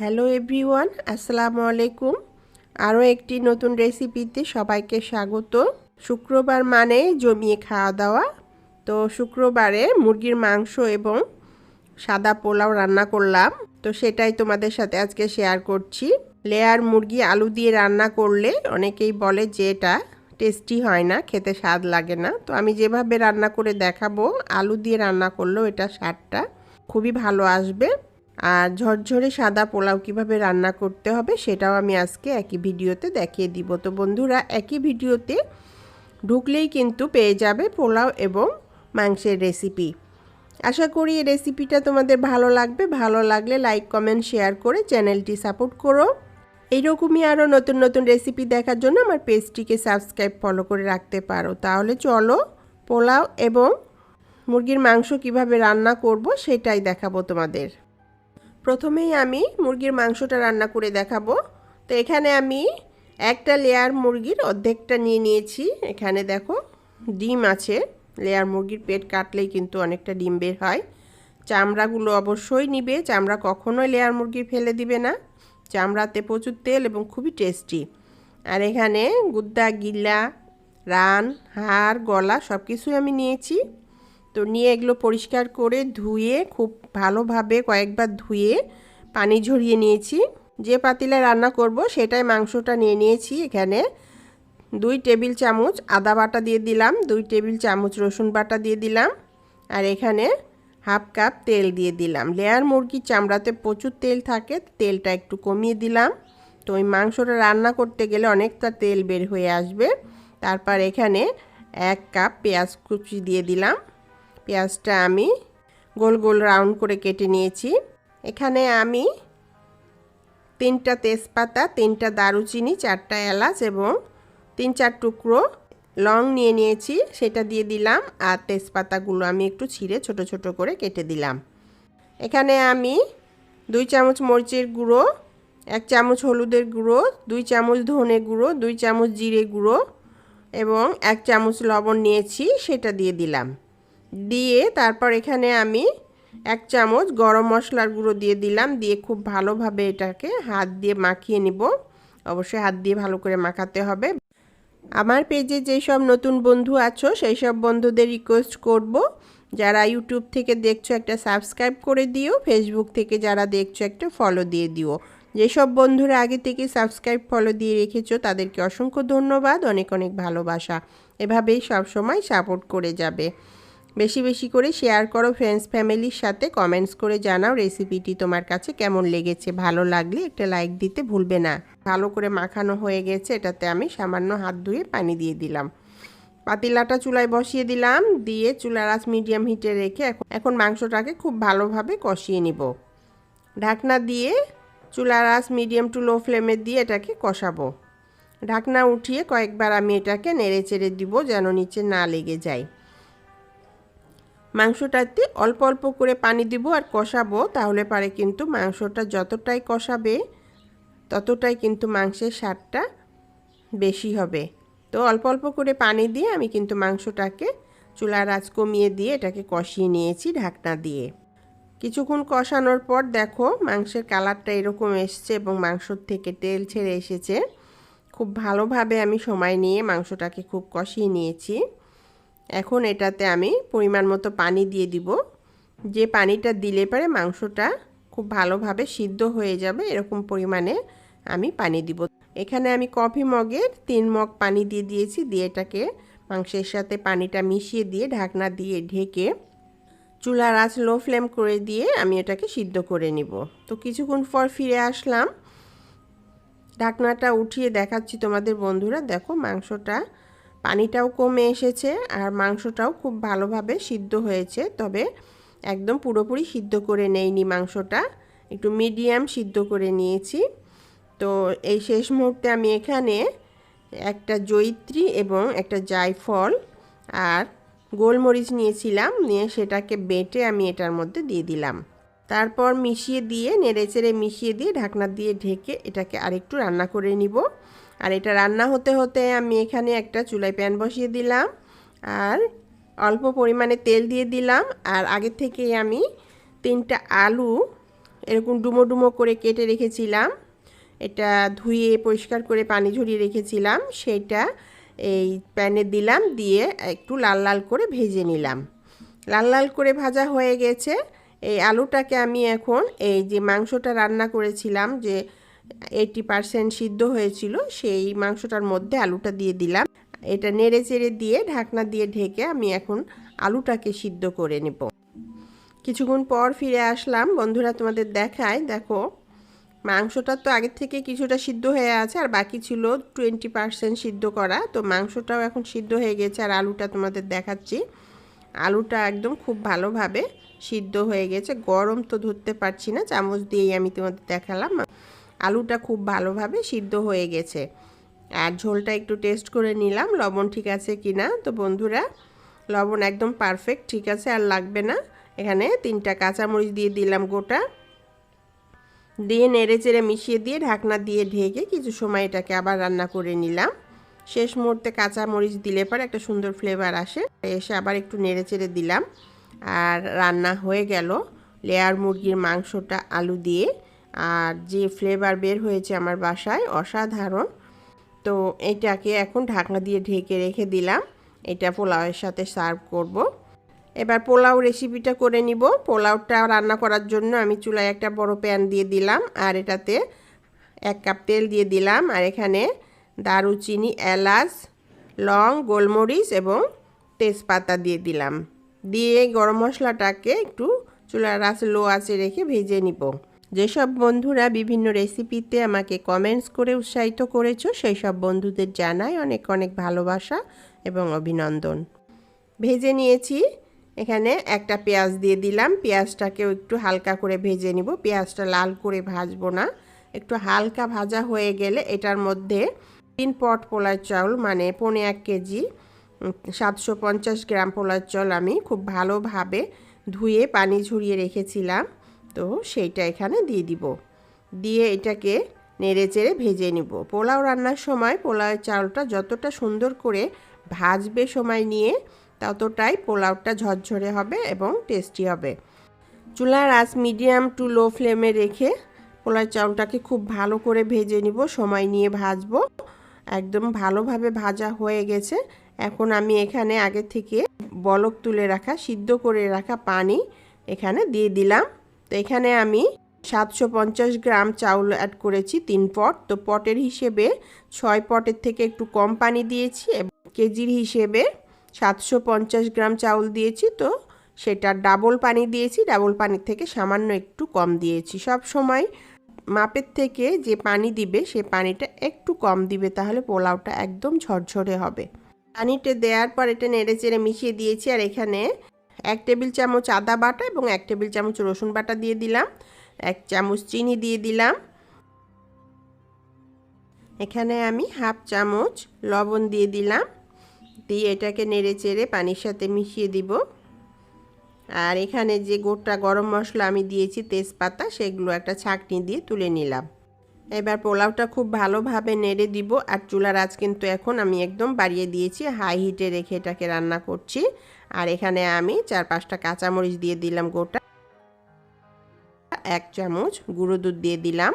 Hello everyone, আসসালামু আলাইকুম। আরও একটি নতুন রেসিপিতে সবাইকে স্বাগত। শুক্রবার মানে জমিয়ে খাওয়া দাওয়া। তো শুক্রবারে মুরগির মাংস এবং সাদা পোলাও রান্না করলাম। তো সেটাই তোমাদের সাথে আজকে শেয়ার করছি। লেয়ার মুরগি আলু দিয়ে রান্না করলে অনেকেই বলে যে এটা টেস্টি হয় না, খেতে স্বাদ লাগে না। তো আমি যেভাবে রান্না করে দেখাবো, আলু দিয়ে রান্না করলেও এটা স্বাদটা খুবই ভালো আসবে। আর ঝরঝরে সাদা পোলাও কীভাবে রান্না করতে হবে সেটাও আমি আজকে একই ভিডিওতে দেখিয়ে দিব। তো বন্ধুরা, একই ভিডিওতে ঢুকলেই কিন্তু পেয়ে যাবে পোলাও এবং মাংসের রেসিপি। আশা করি এই রেসিপিটা তোমাদের ভালো লাগবে। ভালো লাগলে লাইক, কমেন্ট, শেয়ার করে চ্যানেলটি সাপোর্ট করো। এইরকমই আরও নতুন নতুন রেসিপি দেখার জন্য আমার পেজটিকে সাবস্ক্রাইব, ফলো করে রাখতে পারো। তাহলে চলো পোলাও এবং মুরগির মাংস কীভাবে রান্না করব সেটাই দেখাবো তোমাদের। প্রথমেই আমি মুরগির মাংসটা রান্না করে দেখাবো। তো এখানে আমি একটা লেয়ার মুরগির অর্ধেকটা নিয়ে নিয়েছি। এখানে দেখো ডিম আছে। লেয়ার মুরগির পেট কাটলেই কিন্তু অনেকটা ডিম বের হয়। চামড়াগুলো অবশ্যই নিবে। চামড়া কখনোই লেয়ার মুরগির ফেলে দিবে না। চামড়াতে প্রচুর তেল এবং খুবই টেস্টি আর এখানে গুদ্দা গিল্লা রান, হাড়, গলা সব কিছুই আমি নিয়েছি। তো নিয়ে এগুলো পরিষ্কার করে ধুয়ে খুব ভালোভাবে কয়েকবার ধুয়ে পানি ঝরিয়ে নিয়েছি। যে পাতিলে রান্না করব সেটাই মাংসটা নিয়ে নিয়েছি এখানে। দুই টেবিল চামচ আদা বাটা দিয়ে দিলাম, দুই টেবিল চামচ রসুন বাটা দিয়ে দিলাম আর এখানে হাফ কাপ তেল দিয়ে দিলাম। লেয়ার মুরগির চামড়াতে প্রচুর তেল থাকে, তেলটা একটু কমিয়ে দিলাম। তো ওই মাংসটা রান্না করতে গেলে অনেকটা তেল বের হয়ে আসবে। তারপর এখানে এক কাপ পেঁয়াজ কুচি দিয়ে দিলাম। পেঁয়াজটা আমি গোল গোল রাউন্ড করে কেটে নিয়েছি। এখানে আমি তিনটা তেজপাতা, তিনটা দারুচিনি, চারটা এলাচ এবং তিন চার টুকরো লং নিয়ে নিয়েছি। সেটা দিয়ে দিলাম আর তেজপাতাগুলো আমি একটু ছিঁড়ে ছোট ছোট করে কেটে দিলাম। এখানে আমি দুই চামচ মরিচের গুঁড়ো, এক চামচ হলুদের গুঁড়ো, দুই চামচ ধনে গুঁড়ো, দুই চামচ জিরে গুঁড়ো এবং এক চামচ লবণ নিয়েছি। সেটা দিয়ে দিলাম। দিয়ে তারপর এখানে আমি এক চামচ গরম মশলার গুঁড়ো দিয়ে দিলাম। দিয়ে খুব ভালোভাবে এটাকে হাত দিয়ে মাখিয়ে নিব। অবশ্যই হাত দিয়ে ভালো করে মাখাতে হবে। আমার পেজে যেই সব নতুন বন্ধু আছো, সেই সব বন্ধুদের রিকোয়েস্ট করব। যারা ইউটিউব থেকে দেখছ একটা সাবস্ক্রাইব করে দিও ফেসবুক থেকে যারা দেখছ একটা ফলো দিয়ে দিও। যেসব বন্ধুরা আগে থেকে সাবস্ক্রাইব ফলো দিয়ে রেখেছো, তাদেরকে অসংখ্য ধন্যবাদ। অনেক অনেক ভালোবাসা। এভাবেই সবসময় সাপোর্ট করে যাবে। বেশি বেশি করে শেয়ার করো ফ্রেন্ডস ফ্যামিলির সাথে কমেন্টস করে জানাও রেসিপিটি তোমার কাছে কেমন লেগেছে, ভালো লাগলে একটা লাইক দিতে ভুলবে না। ভালো করে মাখানো হয়ে গেছে, এটাতে আমি সামান্য হাত ধুয়ে পানি দিয়ে দিলাম। পাতিলাটা চুলায় বসিয়ে দিলাম, দিয়ে চুলার আঁচ মিডিয়াম হিটে রেখে এখন মাংসটাকে খুব ভালোভাবে কষিয়ে নিব। ঢাকনা দিয়ে চুলার আঁচ মিডিয়াম টু লো ফ্লেমে দিয়ে এটাকে কষাবো। ঢাকনা উঠিয়ে কয়েকবার আমি এটাকে নেড়ে চেড়ে দিব যেন নিচে না লেগে যায়। মাংসটাতে অল্প অল্প করে পানি দিব আর কষাবো, তাহলে পারে কিন্তু মাংসটা যতটাই কষাবে, ততটাই কিন্তু মাংসের স্বাদটা বেশি হবে। তো অল্প অল্প করে পানি দিয়ে আমি কিন্তু মাংসটাকে চুলার আঁচ কমিয়ে দিয়ে এটাকে কষিয়ে নিয়েছি ঢাকনা দিয়ে। কিছুক্ষণ কষানোর পর দেখো মাংসের কালারটা এরকম এসছে এবং মাংসর থেকে তেল ছেড়ে এসেছে। খুব ভালোভাবে আমি সময় নিয়ে মাংসটাকে খুব কষিয়ে নিয়েছি। এখন এটাতে আমি পরিমাণ মতো পানি দিয়ে দিব। যে পানিটা দিলে পরে মাংসটা খুব ভালোভাবে সিদ্ধ হয়ে যাবে, এরকম পরিমাণে আমি পানি দিব। এখানে আমি কফি মগের তিন মগ পানি দিয়ে দিয়েছি, দিয়ে এটাকে মাংসের সাথে পানিটা মিশিয়ে দিয়ে ঢাকনা দিয়ে ঢেকে চুলার আঁচ লো ফ্লেম করে দিয়ে আমি এটাকে সিদ্ধ করে নিব। তো কিছুক্ষণ পর ফিরে আসলাম। ঢাকনাটা উঠিয়ে দেখাচ্ছি তোমাদের বন্ধুরা। দেখো মাংসটা পানিটাও কমে এসেছে আর মাংসটাও খুব ভালোভাবে সিদ্ধ হয়েছে। তবে একদম পুরোপুরি সিদ্ধ করে নেইনি মাংসটা। একটু মিডিয়াম সিদ্ধ করে নিয়েছি। তো এই শেষ মুহূর্তে আমি এখানে একটা জৈত্রী এবং একটা জায়ফল আর গোলমরিচ নিয়েছিলাম। নিয়ে সেটাকে বেটে আমি এটার মধ্যে দিয়ে দিলাম। তারপর মিশিয়ে দিয়ে, নেড়েচেড়ে মিশিয়ে দিয়ে ঢাকনা দিয়ে ঢেকে এটাকে আরেকটু রান্না করে নিব। আর এটা রান্না হতে হতে আমি এখানে একটা চুলায় প্যান বসিয়ে দিলাম আর অল্প পরিমাণে তেল দিয়ে দিলাম আর আগে থেকে আমি তিনটা আলু এরকম ডুমো ডুমো করে কেটে রেখেছিলাম। এটা ধুয়ে পরিষ্কার করে পানি ঝরিয়ে রেখেছিলাম। সেইটা এই প্যানে দিলাম, দিয়ে একটু লাল লাল করে ভেজে নিলাম। লাল লাল করে ভাজা হয়ে গেছে। এই আলুটাকে আমি এখন এই যে মাংসটা রান্না করেছিলাম যে এইটি পারসেন্ট সিদ্ধ হয়েছিল, সেই মাংসটার মধ্যে আলুটা দিয়ে দিলাম। এটা নেড়ে চেড়ে দিয়ে ঢাকনা দিয়ে ঢেকে আমি এখন আলুটাকে সিদ্ধ করে নেব। কিছুক্ষণ পর ফিরে আসলাম। বন্ধুরা, তোমাদের দেখায়, দেখো, মাংসটা তো আগের থেকে কিছুটা সিদ্ধ হয়ে আছে আর বাকি ছিল টোয়েন্টি পারসেন্ট সিদ্ধ করা। তো মাংসটাও এখন সিদ্ধ হয়ে গেছে আর আলুটা তোমাদের দেখাচ্ছি। আলুটা একদম খুব ভালোভাবে সিদ্ধ হয়ে গেছে। গরম তো ধরতে পারছি না, চামচ দিয়েই আমি তোমাদের দেখালাম। আলুটা খুব ভালোভাবে সিদ্ধ হয়ে গেছে। আর ঝোলটা একটু টেস্ট করে নিলাম, লবণ ঠিক আছে কি না তো বন্ধুরা, লবণ একদম পারফেক্ট ঠিক আছে, আর লাগবে না। এখানে তিনটা কাঁচামরিচ দিয়ে দিলাম গোটা। দিয়ে নেড়ে চেড়ে মিশিয়ে দিয়ে ঢাকনা দিয়ে ঢেকে কিছু সময় এটাকে আবার রান্না করে নিলাম। শেষ মুহূর্তে কাঁচামরিচ দিলে পর একটা সুন্দর ফ্লেভার আসে। এসে আবার একটু নেড়ে চেড়ে দিলাম। আর রান্না হয়ে গেল লেয়ার মুরগির মাংসটা আলু দিয়ে। আর যে ফ্লেভার বের হয়েছে আমার বাসায় অসাধারণ। তো এটাকে এখন ঢাকনা দিয়ে ঢেকে রেখে দিলাম। এটা পোলাওয়ের সাথে সার্ভ করব। এবার পোলাও রেসিপিটা করে নিব। পোলাওটা রান্না করার জন্য আমি চুলায় একটা বড় প্যান দিয়ে দিলাম আর এটাতে এক কাপ তেল দিয়ে দিলাম। আর এখানে দারুচিনি, এলাচ, লং, গোলমরিচ এবং তেজপাতা দিয়ে দিলাম। দিয়ে গরম মশলাটাকে একটু চুলার আঁচ লো আঁচে রেখে ভেজে নিব। যেসব বন্ধুরা বিভিন্ন রেসিপিতে আমাকে কমেন্টস করে উৎসাহিত করেছ সেই সব বন্ধুদের জানাই অনেক অনেক ভালোবাসা এবং অভিনন্দন। ভেজে নিয়েছি। এখানে একটা পেঁয়াজ দিয়ে দিলাম। পেঁয়াজটাকেও একটু হালকা করে ভেজে নিব। পেঁয়াজটা লাল করে ভাজবো না। একটু হালকা ভাজা হয়ে গেলে এটার মধ্যে তিন পট পোলার চাউল মানে পনে এক কেজি সাতশো পঞ্চাশ গ্রাম পোলার চাল আমি খুব ভালোভাবে ধুয়ে পানি ঝরিয়ে রেখেছিলাম। তো সেইটা এখানে দিয়ে দিব। দিয়ে এটাকে নেড়ে চেড়ে ভেজে নিব। পোলাও রান্নার সময় পোলাওয়ের চাউলটা যতটা সুন্দর করে ভাজবে সময় নিয়ে, ততটাই পোলাওটা ঝরঝরে হবে এবং টেস্টি হবে। চুলার আঁচ মিডিয়াম টু লো ফ্লেমে রেখে পোলাও চাউলটাকে খুব ভালো করে ভেজে নিব, সময় নিয়ে ভাজবো। একদম ভালোভাবে ভাজা হয়ে গেছে। এখন আমি এখানে আগে থেকে বলক তুলে রাখা, সিদ্ধ করে রাখা পানি এখানে দিয়ে দিলাম। তো এখানে আমি সাতশো পঞ্চাশ গ্রাম চাউল অ্যাড করেছি তিন পট। তো পটের হিসেবে ছয় পটের থেকে একটু কম পানি দিয়েছি কেজির হিসেবে সাতশো পঞ্চাশ গ্রাম চাউল দিয়েছি। তো সেটা ডাবল পানি দিয়েছি ডাবল পানির থেকে সামান্য একটু কম দিয়েছি। সব সময় মাপের থেকে যে পানি দিবে, সে পানিটা একটু কম দিবে, তাহলে পোলাওটা একদম ঝরঝরে হবে। পানিটা দেওয়ার পর এটা নেড়ে চেড়ে মিশিয়ে দিয়েছি আর এখানে এক টেবিল চামচ আদা বাটা এবং এক টেবিল চামচ রসুন বাটা দিয়ে দিলাম। এক চামচ চিনি দিয়ে দিলাম। এখানে আমি হাফ চামচ লবণ দিয়ে দিলাম। দিয়ে এটাকে নেড়ে চেড়ে পানির সাথে মিশিয়ে দিব। আর এখানে যে গোটা গরম মশলা আমি দিয়েছি তেজপাতা, সেগুলো একটা ছাঁকনি দিয়ে তুলে নিলাম। এবার পোলাওটা খুব ভালোভাবে নেড়ে দিব আর চুলার আঁচ কিন্তু এখন আমি একদম বাড়িয়ে দিয়েছি হাই হিটে রেখে এটাকে রান্না করছি। আর এখানে আমি চার পাঁচটা কাঁচামরিচ দিয়ে দিলাম গোটা। এক চামচ গুঁড়ো দুধ দিয়ে দিলাম।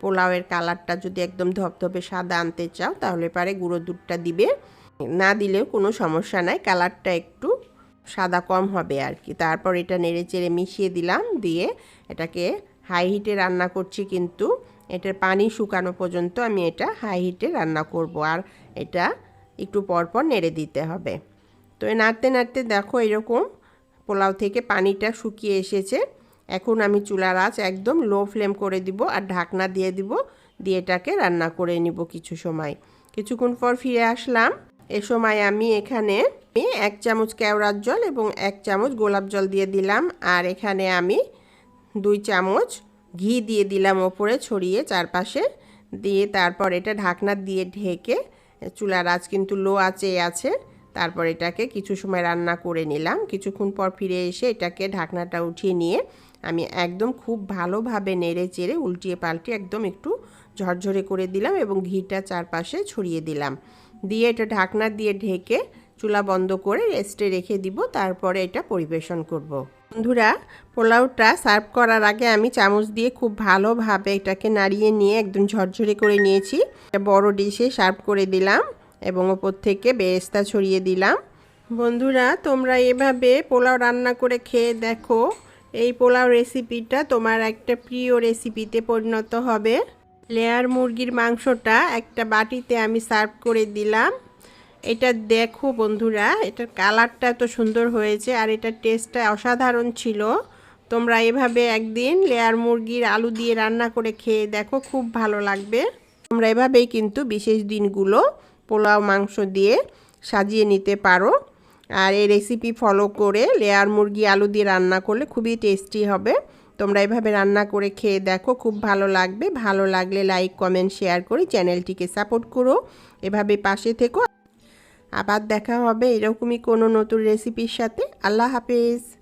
পোলাওয়ের কালারটা যদি একদম ধপধপে সাদা আনতে চাও তাহলে পারে গুঁড়ো দুধটা দিবে। না দিলেও কোনো সমস্যা নাই, কালারটা একটু সাদা কম হবে আর কি। তারপর এটা নেড়ে চেড়ে মিশিয়ে দিলাম, দিয়ে এটাকে হাই হিটে রান্না করছি কিন্তু। এটার পানি শুকানো পর্যন্ত আমি এটা হাই হিটে রান্না করব আর এটা একটু পরপর নেড়ে দিতে হবে। তো নাড়তে নাড়তে দেখো এরকম পোলাও থেকে পানিটা শুকিয়ে এসেছে। এখন আমি চুলার আঁচ একদম লো ফ্লেম করে দিব আর ঢাকনা দিয়ে দিব, দিয়ে এটাকে রান্না করে নিব কিছু সময়। কিছুক্ষণ পর ফিরে আসলাম। এ সময় আমি এখানে এক চামচ কেওড়ার জল এবং এক চামচ গোলাপ জল দিয়ে দিলাম আর এখানে আমি দুই চামচ ঘি দিয়ে দিলাম ওপরে ছড়িয়ে চারপাশে। দিয়ে তারপর এটা ঢাকনা দিয়ে ঢেকে, চুলার আঁচ কিন্তু লো আঁচে আছে। তারপর এটাকে কিছু সময় রান্না করে নিলাম। কিছুক্ষণ পর ফিরে এসে এটাকে ঢাকনাটা উঠিয়ে নিয়ে আমি একদম খুব ভালোভাবে নেড়ে চেড়ে উল্টিয়ে পাল্টে একদম একটু ঝরঝরে করে দিলাম এবং ঘিটা চারপাশে ছড়িয়ে দিলাম। দিয়ে এটা ঢাকনা দিয়ে ঢেকে চুলা বন্ধ করে রেস্টে রেখে দিব। তারপরে এটা পরিবেশন করব। বন্ধুরা, পোলাওটা সার্ভ করার আগে আমি চামচ দিয়ে খুব ভালোভাবে এটাকে নাড়িয়ে নিয়ে একদম ঝরঝরে করে নিয়েছি। একটা বড় ডিশে সার্ভ করে দিলাম এবং ওপর থেকে বেরেস্তা ছড়িয়ে দিলাম। বন্ধুরা, তোমরা এভাবে পোলাও রান্না করে খেয়ে দেখো, এই পোলাও রেসিপিটা তোমার একটা প্রিয় রেসিপিতে পরিণত হবে। লেয়ার মুরগির মাংসটা একটা বাটিতে আমি সার্ভ করে দিলাম। এটা দেখো বন্ধুরা এটার কালারটা এত সুন্দর হয়েছে আর এটার টেস্টটা অসাধারণ ছিল। তোমরা এভাবে একদিন লেয়ার মুরগির আলু দিয়ে রান্না করে খেয়ে দেখো, খুব ভালো লাগবে। তোমরা এভাবেই কিন্তু বিশেষ দিনগুলো পোলাও, মাংস দিয়ে সাজিয়ে নিতে পারো। আর এই রেসিপি ফলো করে লেয়ার মুরগি আলু দিয়ে রান্না করলে খুবই টেস্টি হবে। তোমরা এভাবে রান্না করে খেয়ে দেখো, খুব ভালো লাগবে। ভালো লাগলে লাইক কমেন্ট শেয়ার করে চ্যানেলটিকে সাপোর্ট করো। এভাবে পাশে থেকো। আবার দেখা হবে এরকমই কোনো নতুন রেসিপির সাথে। আল্লাহ হাফেজ।